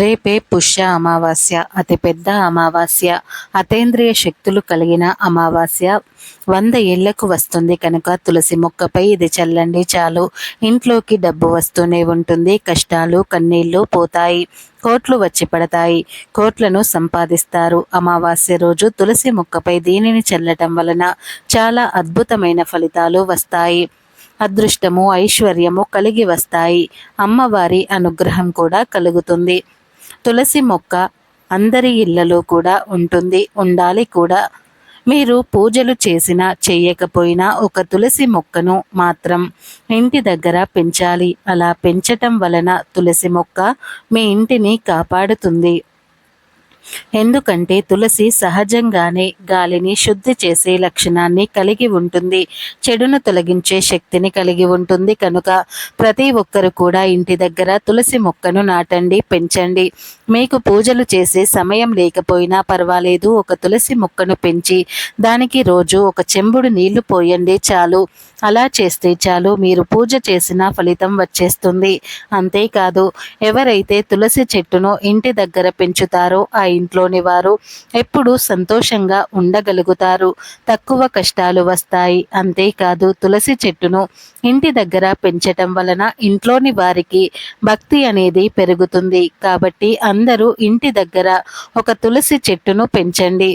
రేపే పుష్య అమావాస్య అతిపెద్ద అమావాస్య. అతేంద్రియ శక్తులు కలిగిన అమావాస్య వంద ఏళ్ళకు వస్తుంది కనుక తులసి మొక్కపై ఇది చల్లండి చాలు. ఇంట్లోకి డబ్బు వస్తూనే ఉంటుంది కష్టాలు కన్నీళ్ళు పోతాయి కోట్లు వచ్చి పడతాయి కోట్లను సంపాదిస్తారు. అమావాస్య రోజు తులసి మొక్కపై దీనిని చల్లటం వలన చాలా అద్భుతమైన ఫలితాలు వస్తాయి. అదృష్టము ఐశ్వర్యము కలిగి వస్తాయి. అమ్మవారి అనుగ్రహం కూడా కలుగుతుంది. తులసి మొక్క అందరి ఇళ్ళలో కూడా ఉంటుంది ఉండాలి కూడా. మీరు పూజలు చేసినా చేయకపోయినా ఒక తులసి మొక్కను మాత్రం ఇంటి దగ్గర పెంచాలి. అలా పెంచటం వలన తులసి మొక్క మీ ఇంటిని కాపాడుతుంది. ఎందుకంటే తులసి సహజంగానే గాలిని శుద్ధి చేసే లక్షణాన్ని కలిగి ఉంటుంది. చెడును తొలగించే శక్తిని కలిగి ఉంటుంది. కనుక ప్రతి ఒక్కరు కూడా ఇంటి దగ్గర తులసి మొక్కను నాటండి పెంచండి. మీకు పూజలు చేసే సమయం లేకపోయినా పర్వాలేదు. ఒక తులసి మొక్కను పెంచి దానికి రోజు ఒక చెంబుడు నీళ్ళు పోయండి చాలు. అలా చేస్తే చాలు. మీరు పూజ చేసిన ఫలితం వచ్చేస్తుంది. అంతేకాదు ఎవరైతే తులసి చెట్టును ఇంటి దగ్గర పెంచుతారో ఆ ఇంట్లోని వారు ఎప్పుడూ సంతోషంగా ఉండగలుగుతారు. తక్కువ కష్టాలు వస్తాయి. అంతేకాదు తులసి చెట్టును ఇంటి దగ్గర పెంచటం వలన ఇంట్లోని వారికి భక్తి అనేది పెరుగుతుంది. కాబట్టి అందరూ ఇంటి దగ్గర ఒక తులసి చెట్టును పెంచండి.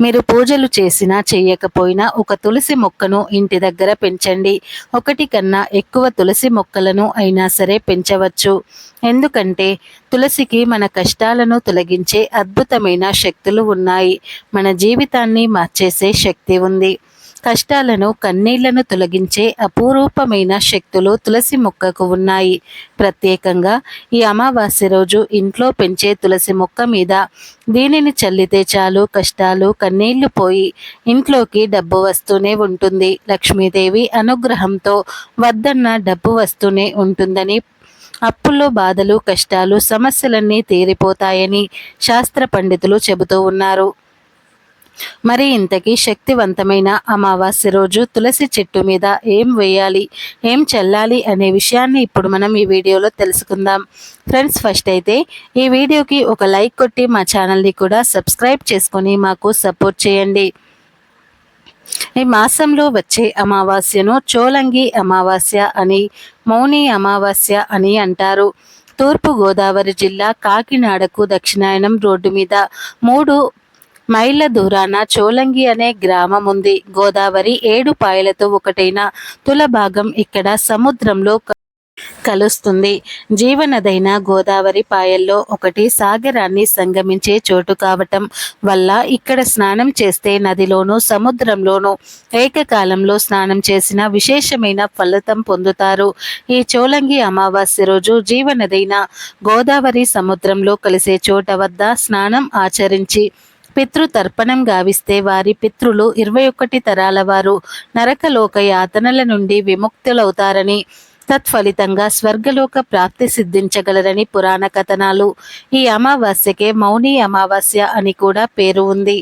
మీరు పూజలు చేసినా చేయకపోయినా ఒక తులసి మొక్కను ఇంటి దగ్గర పెంచండి. ఒకటి కన్నా ఎక్కువ తులసి మొక్కలను అయినా సరే పెంచవచ్చు. ఎందుకంటే తులసికి మన కష్టాలను తొలగించే అద్భుతమైన శక్తులు ఉన్నాయి. మన జీవితాన్ని మార్చేసే శక్తి ఉంది. కష్టాలను కన్నీళ్ళను తొలగించే అపూరూపమైన శక్తులు తులసి మొక్కకు ఉన్నాయి. ప్రత్యేకంగా ఈ అమావాస్య రోజు ఇంట్లో పెంచే తులసి మొక్క మీద దీనిని చల్లితే చాలు కష్టాలు కన్నీళ్ళు పోయి ఇంట్లోకి డబ్బు వస్తూనే ఉంటుంది. లక్ష్మీదేవి అనుగ్రహంతో వద్దన్న డబ్బు వస్తూనే ఉంటుందని అప్పుల్లో బాధలు కష్టాలు సమస్యలన్నీ తీరిపోతాయని శాస్త్ర పండితులు చెబుతూ ఉన్నారు. మరి ఇంతకీ శక్తివంతమైన అమావాస్య రోజు తులసి చెట్టు మీద ఏం వేయాలి? ఏం చల్లాలి? అనే విషయాన్ని ఇప్పుడు మనం ఈ వీడియోలో తెలుసుకుందాం. ఫ్రెండ్స్ ఫస్ట్ అయితే ఈ వీడియోకి ఒక లైక్ కొట్టి మా ఛానల్ని కూడా సబ్స్క్రైబ్ చేసుకొని మాకు సపోర్ట్ చేయండి. ఈ మాసంలో వచ్చే అమావాస్యను చోలంగి అమావాస్య అని మౌని అమావాస్య అని అంటారు. తూర్పు గోదావరి జిల్లా కాకినాడకు దక్షిణాయనం రోడ్డు మీద మూడు మైళ్ళ దూరాన చోలంగి అనే గ్రామం ఉంది. గోదావరి ఏడు పాయలతో ఒకటైన తుల భాగం ఇక్కడ సముద్రంలో కలుస్తుంది. జీవనదైన గోదావరి పాయల్లో ఒకటి సాగరాన్ని సంగమించే చోటు కావటం వల్ల ఇక్కడ స్నానం చేస్తే నదిలోనూ సముద్రంలోనూ ఏకకాలంలో స్నానం చేసిన విశేషమైన ఫలితం పొందుతారు. ఈ చోలంగి అమావాస్య రోజు జీవనదైన గోదావరి సముద్రంలో కలిసే చోట వద్ద స్నానం ఆచరించి పితృతర్పణం గావిస్తే వారి పితృలు ఇరవై ఒకటి తరాల వారు నరకలోక యాతనల నుండి విముక్తులవుతారని తత్ఫలితంగా స్వర్గలోక ప్రాప్తి సిద్ధించగలరని పురాణ కథనాలు. ఈ అమావాస్యకే మౌని అమావాస్య అని కూడా పేరు ఉంది.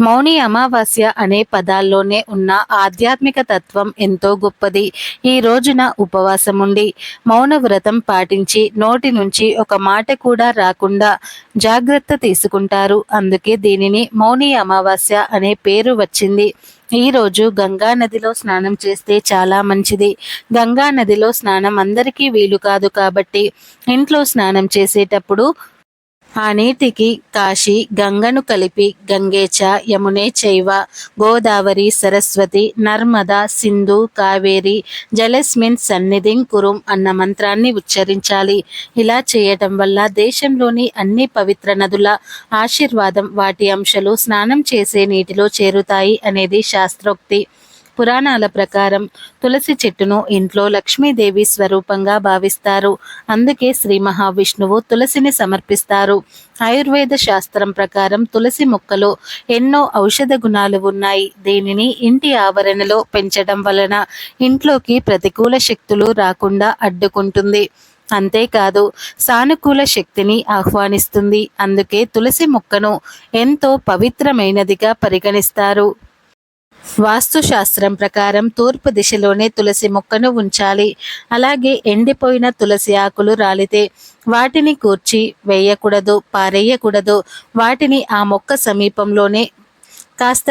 మౌని అమావాస్య అనే పదాల్లోనే ఉన్న ఆధ్యాత్మిక తత్వం ఎంతో గొప్పది. ఈ రోజున ఉపవాసం ఉండి మౌన వ్రతం పాటించి నోటి నుంచి ఒక మాట కూడా రాకుండా జాగ్రత్త తీసుకుంటారు. అందుకే దీనిని మౌని అమావాస్య అనే పేరు వచ్చింది. ఈరోజు గంగా నదిలో స్నానం చేస్తే చాలా మంచిది. గంగా నదిలో స్నానం అందరికీ వీలు కాదు కాబట్టి ఇంట్లో స్నానం చేసేటప్పుడు ఆ నీటికి కాశీ గంగను కలిపి గంగేచ యమునే చైవ గోదావరి సరస్వతి నర్మద సింధు కావేరి జలస్మిన్ సన్నిధిం కురుం అన్న మంత్రాన్ని ఉచ్చరించాలి. ఇలా చేయటం వల్ల దేశంలోని అన్ని పవిత్ర నదుల ఆశీర్వాదం వాటి అంశాలు స్నానం చేసే నీటిలో చేరుతాయి అనేది శాస్త్రోక్తి. పురాణాల ప్రకారం తులసి చెట్టును ఇంట్లో లక్ష్మీదేవి స్వరూపంగా భావిస్తారు. అందుకే శ్రీ మహావిష్ణువు తులసిని సమర్పిస్తారు. ఆయుర్వేద శాస్త్రం ప్రకారం తులసి మొక్కలో ఎన్నో ఔషధ గుణాలు ఉన్నాయి. దీనిని ఇంటి ఆవరణలో పెంచడం వలన ఇంట్లోకి ప్రతికూల శక్తులు రాకుండా అడ్డుకుంటుంది. అంతేకాదు సానుకూల శక్తిని ఆహ్వానిస్తుంది. అందుకే తులసి మొక్కను ఎంతో పవిత్రమైనదిగా పరిగణిస్తారు. వాస్తుశాస్త్రం ప్రకారం తూర్పు దిశలోనే తులసి మొక్కను ఉంచాలి. అలాగే ఎండిపోయిన తులసి ఆకులు రాలితే వాటిని కూర్చి వేయకూడదు పారేయకూడదు. వాటిని ఆ మొక్క సమీపంలోనే కాస్త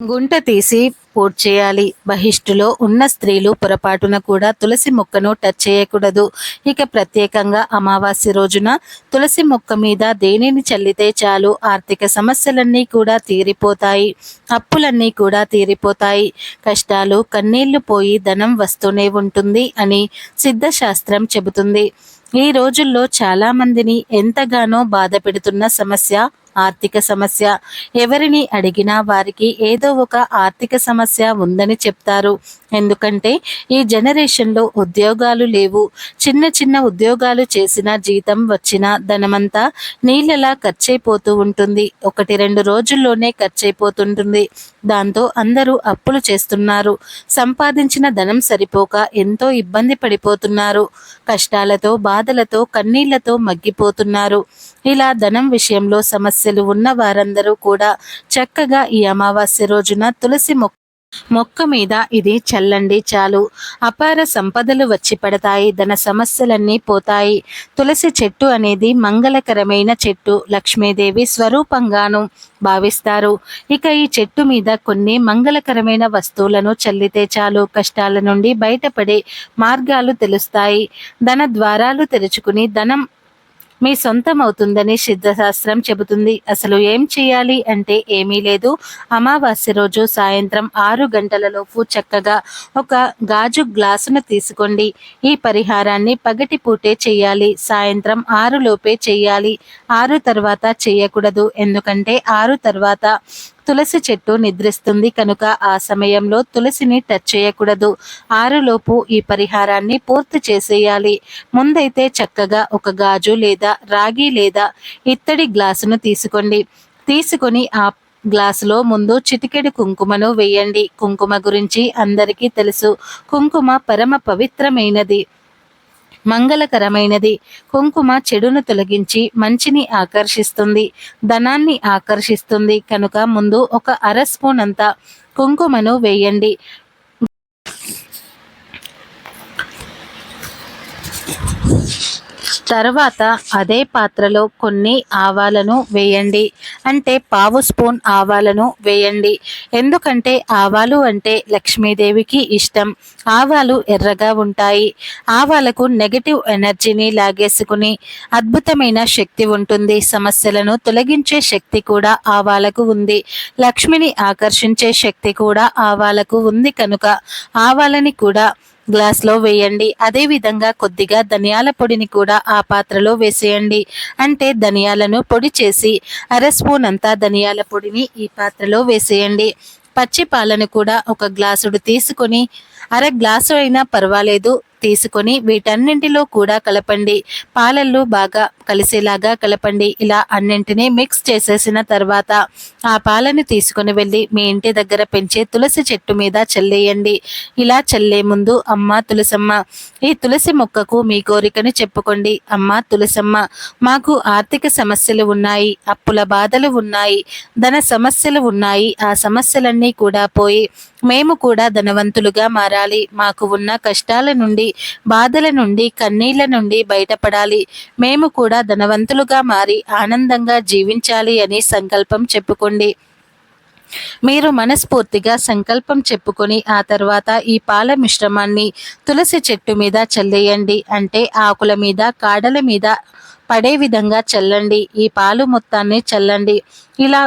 గుంట తీసి పూర్తి చేయాలి. బహిష్టులో ఉన్న స్త్రీలు పొరపాటున కూడా తులసి మొక్కను టచ్ చేయకూడదు. ఇక ప్రత్యేకంగా అమావాస్య రోజున తులసి మొక్క మీద దేనిని చల్లితే చాలు? ఆర్థిక సమస్యలన్నీ కూడా తీరిపోతాయి. అప్పులన్నీ కూడా తీరిపోతాయి. కష్టాలు కన్నీళ్ళు పోయి ధనం వస్తూనే ఉంటుంది అని సిద్ధశాస్త్రం చెబుతుంది. ఈ రోజుల్లో చాలామందిని ఎంతగానో బాధ పెడుతున్న సమస్య ఆర్థిక సమస్య. ఎవరిని అడిగినా వారికి ఏదో ఒక ఆర్థిక సమస్య ఉందని చెప్తారు. ఎందుకంటే ఈ జనరేషన్లో ఉద్యోగాలు లేవు. చిన్న చిన్న ఉద్యోగాలు చేసిన జీతం వచ్చిన ధనమంతా నీళ్ళలా ఖర్చయిపోతూ ఉంటుంది. ఒకటి రెండు రోజుల్లోనే ఖర్చయిపోతుంటుంది దాంతో అందరూ అప్పులు చేస్తున్నారు. సంపాదించిన ధనం సరిపోక ఎంతో ఇబ్బంది పడిపోతున్నారు. కష్టాలతో బాధలతో కన్నీళ్ళతో మగ్గిపోతున్నారు. ఇలా ధనం విషయంలో సమస్యలు ఉన్న వారందరూ కూడా చక్కగా ఈ అమావాస్య రోజున తులసి మొక్క మొక్క మీద ఇది చల్లండి చాలు. అపార సంపదలు వచ్చి పడతాయి ధన సమస్యలన్నీ పోతాయి. తులసి చెట్టు అనేది మంగళకరమైన చెట్టు లక్ష్మీదేవి స్వరూపంగాను భావిస్తారు. ఇక ఈ చెట్టు మీద కొన్ని మంగళకరమైన వస్తువులను చల్లితే చాలు. కష్టాల నుండి బయటపడే మార్గాలు తెలుస్తాయి. ధన ద్వారాలు తెరుచుకుని ధనం మీ సొంతం అవుతుందని సిద్ధశాస్త్రం చెబుతుంది. అసలు ఏం చేయాలి అంటే ఏమీ లేదు. అమావాస్య రోజు సాయంత్రం ఆరు గంటలలోపు చక్కగా ఒక గాజు గ్లాసును తీసుకోండి. ఈ పరిహారాన్ని పగటి పూటే చేయాలి. సాయంత్రం ఆరు లోపే చేయాలి. ఆరు తర్వాత చేయకూడదు. ఎందుకంటే ఆరు తర్వాత తులసి చెట్టు నిద్రిస్తుంది కనుక ఆ సమయంలో తులసిని టచ్ చేయకూడదు. ఆరులోపు ఈ పరిహారాన్ని పూర్తి చేసేయాలి. ముందైతే చక్కగా ఒక గాజు లేదా రాగి లేదా ఇత్తడి గ్లాసును తీసుకోండి తీసుకొని ఆ గ్లాసులో ముందు చిటికెడు కుంకుమను వేయండి. కుంకుమ గురించి అందరికీ తెలుసు. కుంకుమ పరమ పవిత్రమైనది. మంగళకరమైనది. కుంకుమ చెడును తొలగించి మంచిని ఆకర్షిస్తుంది. ధనాన్ని ఆకర్షిస్తుంది. కనుక ముందు ఒక అర స్పూన్ అంతా కుంకుమను వేయండి. తర్వాత అదే పాత్రలో కొన్ని ఆవాలను వేయండి. అంటే పావు స్పూన్ ఆవాలను వేయండి. ఎందుకంటే ఆవాలు అంటే లక్ష్మీదేవికి ఇష్టం. ఆవాలు ఎర్రగా ఉంటాయి. ఆవాలకు నెగటివ్ ఎనర్జీని లాగేసుకుని అద్భుతమైన శక్తి ఉంటుంది. సమస్యలను తొలగించే శక్తి కూడా ఆవాలకు ఉంది. లక్ష్మిని ఆకర్షించే శక్తి కూడా ఆవాలకు ఉంది కనుక ఆవాలని కూడా గ్లాస్లో వేయండి. అదేవిధంగా కొద్దిగా ధనియాల పొడిని కూడా ఆ పాత్రలో వేసేయండి. అంటే ధనియాలను పొడి చేసి అర స్పూన్ అంతా ధనియాల పొడిని ఈ పాత్రలో వేసేయండి. పచ్చి పాలను కూడా ఒక గ్లాసుడు తీసుకొని అర గ్లాసు అయినా పర్వాలేదు. తీసుకొని వీటన్నింటిలో కూడా కలపండి. పాలల్లో బాగా కలిసేలాగా కలపండి. ఇలా అన్నింటినీ మిక్స్ చేసేసిన తర్వాత ఆ పాలను తీసుకొని వెళ్ళి మీ ఇంటి దగ్గర పెంచే తులసి చెట్టు మీద చల్లేయండి. ఇలా చల్లే ముందు అమ్మ తులసమ్మ ఈ తులసి మొక్కకు మీ కోరికను చెప్పుకోండి. అమ్మ తులసమ్మ మాకు ఆర్థిక సమస్యలు ఉన్నాయి అప్పుల బాధలు ఉన్నాయి ధన సమస్యలు ఉన్నాయి. ఆ సమస్యలన్నీ కూడా పోయి మేము కూడా ధనవంతులుగా మారాలి. మాకు ఉన్న కష్టాల నుండి బాధల నుండి కన్నీళ్ళ నుండి బయటపడాలి. మేము కూడా ధనవంతులుగా మారి ఆనందంగా జీవించాలి అని సంకల్పం చెప్పుకోండి. మీరు మనస్ఫూర్తిగా సంకల్పం చెప్పుకొని ఆ తర్వాత ఈ పాల మిశ్రమాన్ని తులసి చెట్టు మీద చల్లేయండి. అంటే ఆకుల మీద కాడల మీద పడే విధంగా చల్లండి. ఈ పాలు మొత్తాన్ని చల్లండి. ఇలా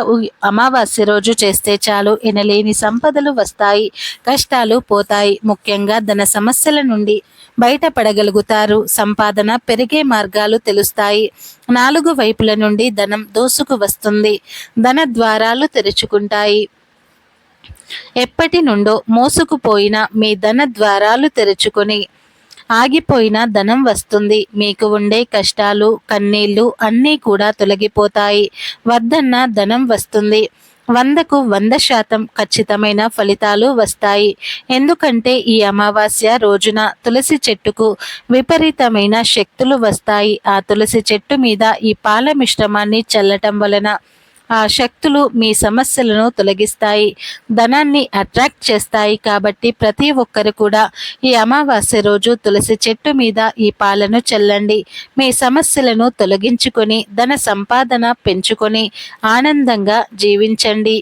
అమావాస్య రోజు చేస్తే చాలు. ఎనలేని సంపదలు వస్తాయి. కష్టాలు పోతాయి. ముఖ్యంగా ధన సమస్యల నుండి బయటపడగలుగుతారు. సంపాదన పెరిగే మార్గాలు తెలుస్తాయి. నాలుగు వైపుల నుండి ధనం దోసుకు వస్తుంది. ధన ద్వారాలు తెరుచుకుంటాయి. ఎప్పటి నుండో మోసుకుపోయిన మీ ధన ద్వారాలు తెరుచుకొని ఆగిపోయిన ధనం వస్తుంది. మీకు ఉండే కష్టాలు కన్నీళ్ళు అన్నీ కూడా తొలగిపోతాయి. వద్దన్న ధనం వస్తుంది. వందకు వంద శాతం ఖచ్చితమైన ఫలితాలు వస్తాయి. ఎందుకంటే ఈ అమావాస్య రోజున తులసి చెట్టుకు విపరీతమైన శక్తులు వస్తాయి. ఆ తులసి చెట్టు మీద ఈ పాల మిశ్రమాన్ని చల్లటం వలన శక్తులు మీ సమస్యలను తొలగిస్తాయి ధనాన్ని అట్రాక్ట్ చేస్తాయి కాబట్టి ప్రతి ఒక్కరు కూడా ఈ అమావాస్య రోజు తులసి చెట్టు మీద ఈ పాలను చల్లండి. మీ సమస్యలను తొలగించుకొని ధన సంపాదన పెంచుకొని ఆనందంగా జీవించండి.